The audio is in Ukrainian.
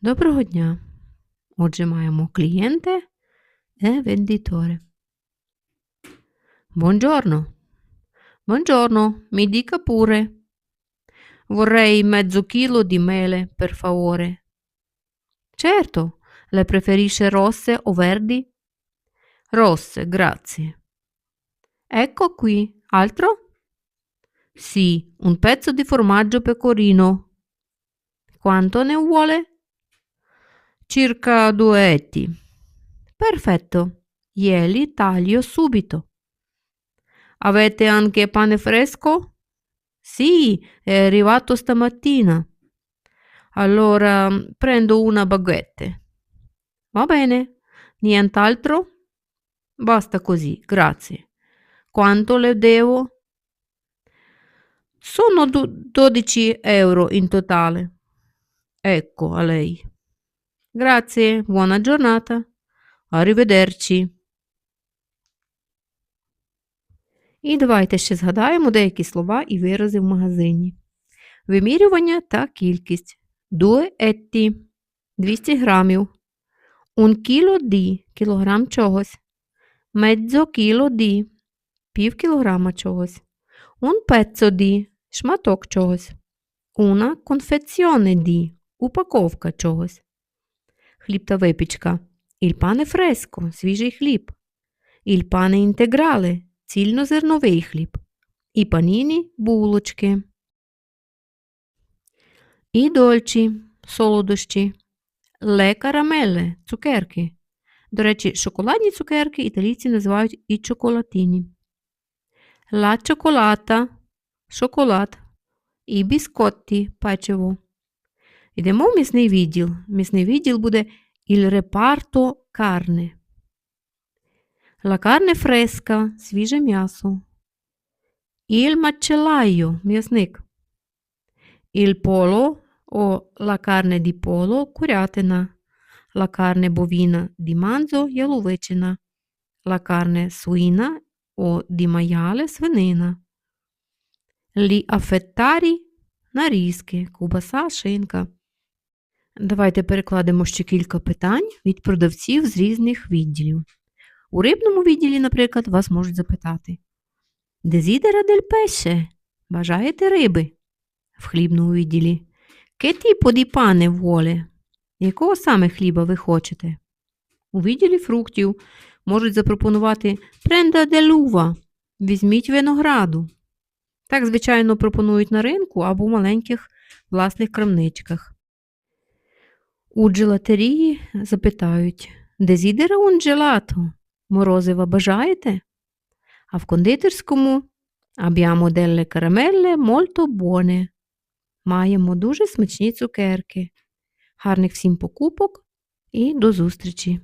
Доброго дня. Отже, маємо клієнте e venditore. Buongiorno. Buongiorno, mi dica pure. Vorrei mezzo chilo di mele, per favore. Certo, le preferisce rosse o verdi? Rosse, grazie. Ecco qui. Altro? Sì, un pezzo di formaggio pecorino. Quanto ne vuole? Circa due etti. Perfetto. Glieli taglio subito. Avete anche pane fresco? Sì, è arrivato stamattina. Allora prendo una baguette. Va bene. Nient'altro? Basta così, grazie. Quanto le devo? Sono do- 12 euro in totale. Ecco a lei. Grazie, buona giornata. Arrivederci. І давайте ще згадаємо деякі слова і вирази в магазині. Вимірювання та кількість. Due etti – 200 грамів. Un chilo di – кілограм чогось. Mezzo chilo di – пів кілограма чогось. Un pezzo di – шматок чогось. Una confezione di – упаковка чогось. Хліб та випічка. Pane fresco – свіжий хліб. Pane integrale – цільнозерновий хліб. І паніні – булочки. І дольчі – солодощі. Ле карамеле – цукерки. До речі, шоколадні цукерки італійці називають і чоколатіні. Ла чоколата – шоколад. І біскотті – печиво. Йдемо в м'ясний відділ. М'ясний відділ буде il reparto carne. Carne fresca – свіже м'ясо. Il macellaio – м'ясник. Il o la carne di pollo – курятина. Carne bovina di manzo – яловичина. Carne suina o di maiale – свинина. Lì affettari – нарізки, ковбаса, шинка. Давайте перекладемо ще кілька питань від продавців з різних відділів. У рибному відділі, наприклад, вас можуть запитати Desidera del pesce? Бажаєте риби? В хлібному відділі. Di pane vuole? Якого саме хліба ви хочете? У відділі фруктів можуть запропонувати Prenda dell'uva – візьміть винограду. Так, звичайно, пропонують на ринку або в маленьких власних крамничках. У джелатерії запитають Дезідера gelato? Морозива бажаєте? А в кондитерському abbiamo delle карамелле мольто buone. Маємо дуже смачні цукерки. Гарних всім покупок і до зустрічі!